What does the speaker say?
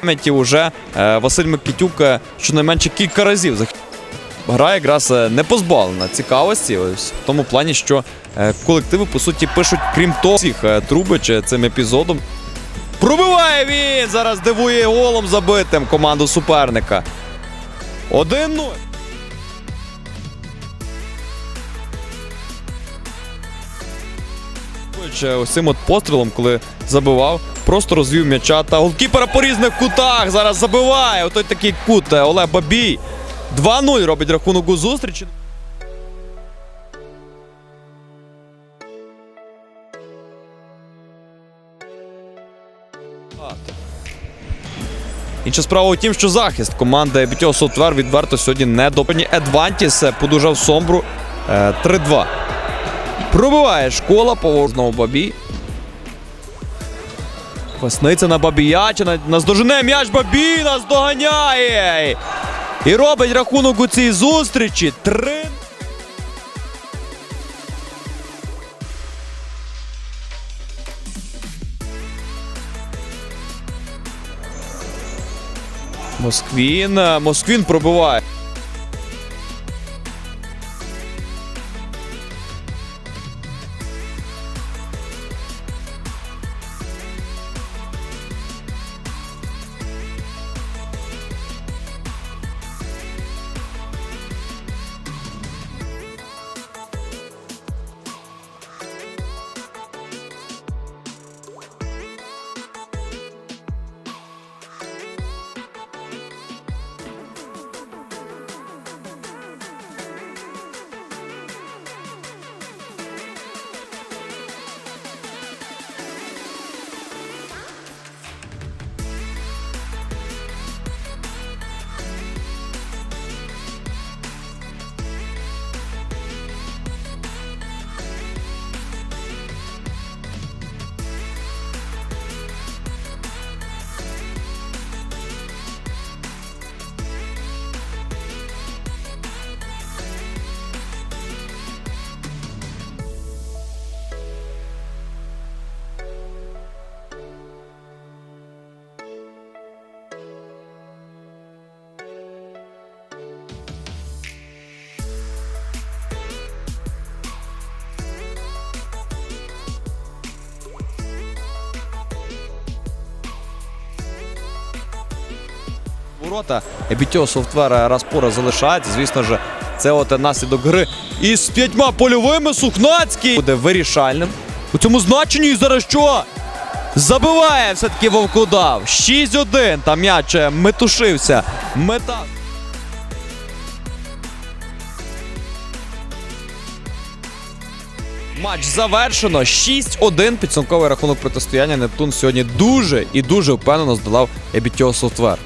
пам'яті вже е, Василь Микитюк е, щонайменше кілька разів. Гра якраз е, не позбавлена цікавості. Ось в тому плані, що колективи по суті пишуть, крім того, всіх Трубич цим епізодом. Пробиває він! Зараз дивує голом забитим команду суперника. 1-0. Трубич, е, Ось цим от пострілом, коли забивав, просто розвів м'яча та голкіпера по різних кутах. Зараз забиває. Отой такий кут е, Олег Бабій. 2-0 робить рахунок у зустрічі. Інша справа у тім, що захист команди Бітьо Софтвер відверто сьогодні не допані. Едвантіс е, подужав Сомбру е, 3-2. Пробиває школа по знову Бабій. На Бабія, чи на- наздожене м'яч Бабій нас доганяє. І робить рахунок у цій зустрічі. 3 Москвін. е, Москвін пробиває. Ворота Бітьо Софтвера раз по залишається. Звісно ж, це от наслідок гри із п'ятьма польовими Сухнацький буде вирішальним. У цьому значенні і зараз що? Забиває все-таки Вовкодав. 6-1. Там м'яч е, метушився. Мета. Матч завершено. 6-1. Підсумковий рахунок протистояння. Нептун сьогодні дуже і дуже впевнено здолав Ебітіо Софтвер.